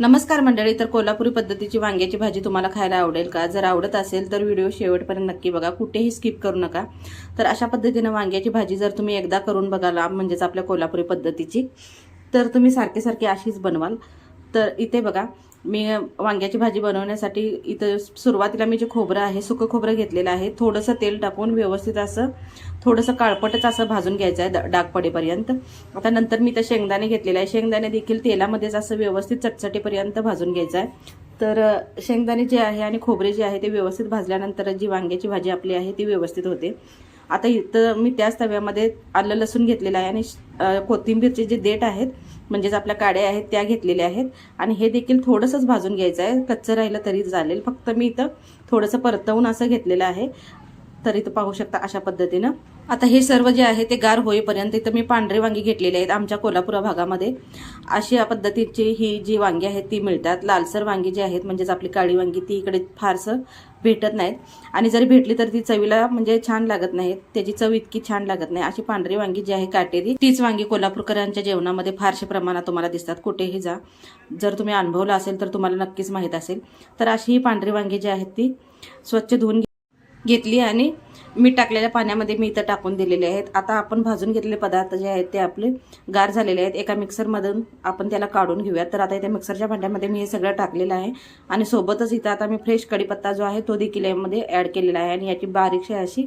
नमस्कार मंडळी तर कोल्हापुरी पद्धतीची वांग्याची भाजी तुम्हाला खायला आवडेल का? जर आवडत असेल तर व्हिडिओ शेवटपर्यंत नक्की बघा. कुठेही स्किप करू नका. तर अशा पद्धतीनं वांग्याची भाजी जर तुम्ही एकदा करून बघाल म्हणजेच आपल्या कोल्हापुरी पद्धतीची तर तुम्ही सारखे सारखे अशीच बनवाल. तर इथे बघा मी वांग्याची भाजी बनवण्यासाठी इथं सुरुवातीला मी जे खोबरं आहे सुकं खोबरं घेतलेलं आहे थोडंसं तेल टाकून व्यवस्थित असं थोडंसं काळपटच असं भाजून घ्यायचं आहे द- डाग पडेपर्यंत. आता नंतर मी तर शेंगदाणे घेतलेले आहे. शेंगदाणे देखील तेलामध्येच असं व्यवस्थित चटचटीपर्यंत भाजून घ्यायचं आहे. तर शेंगदाणे जे आहे आणि खोबरे जे आहे ते व्यवस्थित भाजल्यानंतर जी वांग्याची भाजी आपली आहे ती व्यवस्थित होते. आता इथं मी त्याच तव्यामध्ये आलं लसूण घेतलेलं आहे आणि कोथिंबीरचे जे देठ आहेत म्हणजेच आपल्या काड्या आहेत त्या घेतलेल्या आहेत. आणि हे देखील थोडंसंच भाजून घ्यायचं आहे. कच्चं राहिलं तरी चालेल. फक्त मी इथं थोडंसं परतवून असं घेतलेलं आहे. तर इथं पाहू शकता अशा पद्धतीनं. आता हे सर्व जे आहे ते गार होईपर्यंत इथं मी पांढरे वांगी घेतलेले आहेत आमच्या कोल्हापूर भागामध्ये. अशी या पद्धतीची ही जी वांगी आहेत ती मिळतात. लालसर वांगी जी आहेत म्हणजेच आपली काळी वांगी ती इकडे फारसं भेटत नाहीत. आणि जरी भेटली तर ती चवीला म्हणजे छान लागत नाहीत. त्याची चव इतकी छान लागत नाही. अशी पांढरी वांगी जी आहे काटेरी तीच वांगी कोल्हापूरकरांच्या जेवणामध्ये फारशे प्रमाणात तुम्हाला दिसतात. कुठेही जा. जर तुम्ही अनुभवलं असेल तर तुम्हाला नक्कीच माहीत असेल. तर अशी ही पांढरी वांगी जी आहेत ती स्वच्छ धुवून घेतली आणि मीठ टाकलेल्या पाण्यामध्ये मी इथं टाकून दिलेले आहेत. आता आपण भाजून घेतलेले पदार्थ जे आहेत ते आपले गार झालेले आहेत. एका मिक्सरमधून आपण त्याला काढून घेऊयात. तर आता इथे मिक्सरच्या भांड्यामध्ये मी हे सगळं टाकलेलं आहे. आणि सोबतच इथं आता मी फ्रेश कढीपत्ता जो आहे तो देखील यामध्ये ॲड केलेला आहे. आणि याची बारीकशी अशी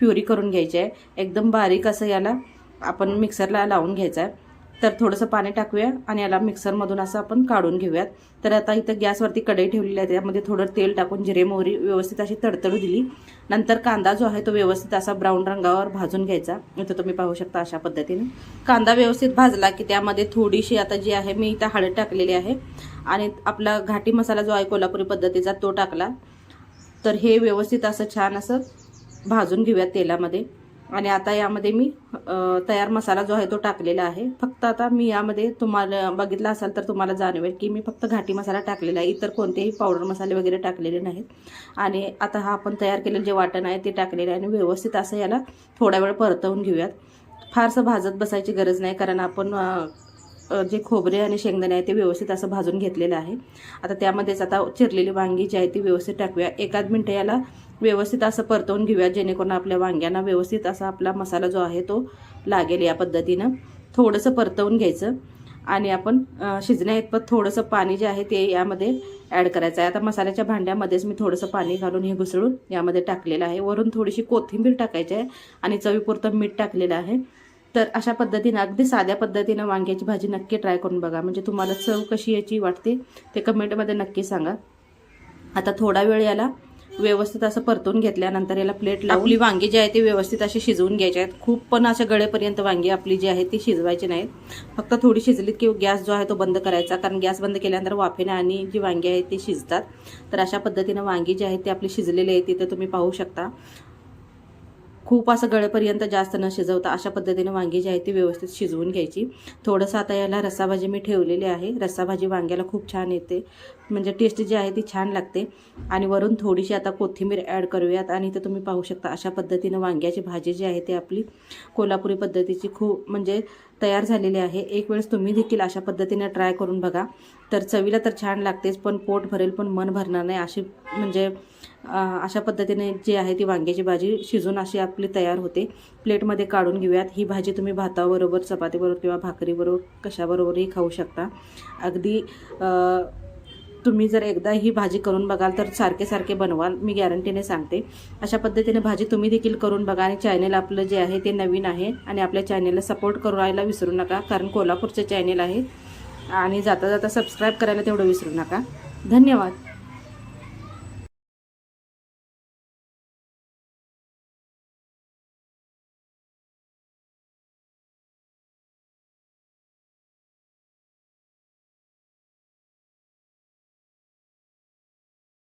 प्युरी करून घ्यायची आहे. एकदम बारीक असं याला आपण मिक्सरला लावून घ्यायचं आहे. तर थोडंसं पाणी टाकूया आणि याला मिक्सरमधून असं आपण काढून घेऊयात. तर आता इथं गॅसवरती कढई ठेवलेली आहे त्यामध्ये थोडं तेल टाकून जिरे मोहरी व्यवस्थित अशी तडतडू दिली. नंतर कांदा जो आहे तो व्यवस्थित असा ब्राऊन रंगावर भाजून घ्यायचा. इथं तुम्ही पाहू शकता अशा पद्धतीने. कांदा व्यवस्थित भाजला की त्यामध्ये थोडीशी आता जी आहे मी इथं हळद टाकलेली आहे. आणि आपला घाटी मसाला जो आहे कोल्हापुरी पद्धतीचा तो टाकला. तर हे व्यवस्थित असं छान असं भाजून घेऊयात तेलामध्ये. आणि आता यामध्ये मी तयार मसाला जो आहे तो टाकलेला आहे. फक्त आता मी यामध्ये तुम्हाला बघितला असाल तर तुम्हाला जाणवेल की मी फक्त घाटी मसाला टाकलेला आहे. इतर कोणतेही पावडर मसाले वगैरे टाकलेले नाहीत. आणि आता हा आपण तयार केलेलं जे वाटण आहे ते टाकलेलं आहे आणि व्यवस्थित असं याला थोडा वेळ परतवून घेऊयात. फारसं भाजत बसायची गरज नाही कारण आपण जे खोबरे आणि शेंगदाणे आहे ते व्यवस्थित असं भाजून घेतलेलं आहे. आता त्यामध्येच आता चिरलेली वांगी जी आहे ती व्यवस्थित टाकूया. एकाच मिनटं याला व्यवस्थित असं परतवून घेऊया जेणेकरून आपल्या वांग्यांना व्यवस्थित असा आपला मसाला जो आहे तो लागेल या पद्धतीनं. थोडंसं परतवून घ्यायचं आणि आपण अ, शिजण्या इतपत थोडंसं पाणी जे आहे ते यामध्ये ॲड करायचं आहे. आता मसाल्याच्या भांड्यामध्येच मी थोडंसं पाणी घालून हे घुसळून यामध्ये टाकलेलं आहे. वरून थोडीशी कोथिंबीर टाकायची आहे आणि चवीपुरतं मीठ टाकलेलं आहे. तर अशा पद्धतीनं अगदी साध्या पद्धतीनं वांग्याची भाजी नक्की ट्राय करून बघा. म्हणजे तुम्हाला चव कशी याची वाटते ते कमेंटमध्ये नक्की सांगा. आता थोडा वेळ याला व्यवस्थित असं परतून घेतल्यानंतर याला प्लेट लावली वांगी जी आहे ती व्यवस्थित अशी शिजवून घ्यायची आहेत. खूप पण अशा गळेपर्यंत वांगी आपली जी आहे ती शिजवायची नाहीत. फक्त थोडी शिजलीत की गॅस जो आहे तो बंद करायचा. कारण गॅस बंद केल्यानंतर वाफेने आणि जी वांगी आहेत ती शिजतात. तर अशा पद्धतीनं वांगी जी आहेत ती आपली शिजलेली आहे तिथं तुम्ही पाहू शकता. खूप असं गळेपर्यंत जास्त न शिजवता अशा पद्धतीने वांगी जी आहे ती व्यवस्थित शिजवून घ्यायची. थोडंसं आता याला रस्साभाजी मी ठेवलेली आहे. रस्साभाजी वांग्याला खूप छान येते. म्हणजे टेस्ट जी आहे ती छान लागते. आणि वरून थोडीशी आता कोथिंबीर ॲड करूयात. आणि इथं तुम्ही पाहू शकता अशा पद्धतीनं वांग्याची भाजी जी आहे ती आपली कोल्हापुरी पद्धतीची खूप म्हणजे तयार झालेली आहे. एक वेळेस तुम्ही देखील अशा पद्धतीने ट्राय करून बघा. तर चवीला तर छान लागतेच पण पोट भरेल पण मन भरणार नाही अशी म्हणजे अशा पद्धतीने जी आहे ती वांग्याची भाजी शिजून अशी आपली तयार होते. प्लेटमध्ये काढून घेऊयात. ही भाजी तुम्ही भाताबरोबर चपातीबरोबर किंवा भाकरीबरोबर कशाबरोबरही खाऊ शकता. अगदी तुम्ही जर एकदा ही भाजी करून बघाल तर सारखे सारखे बनवाल मी गॅरंटीने सांगते. अशा पद्धतीने भाजी तुम्ही देखील करून बघा आणि चॅनेल आपलं जे आहे ते नवीन आहे आणि आपल्या चॅनेलला सपोर्ट करायला विसरू नका कारण कोल्हापूरचं चॅनेल आहे. आणि जाता जाता सबस्क्राईब करायला तेवढं विसरू नका. धन्यवाद.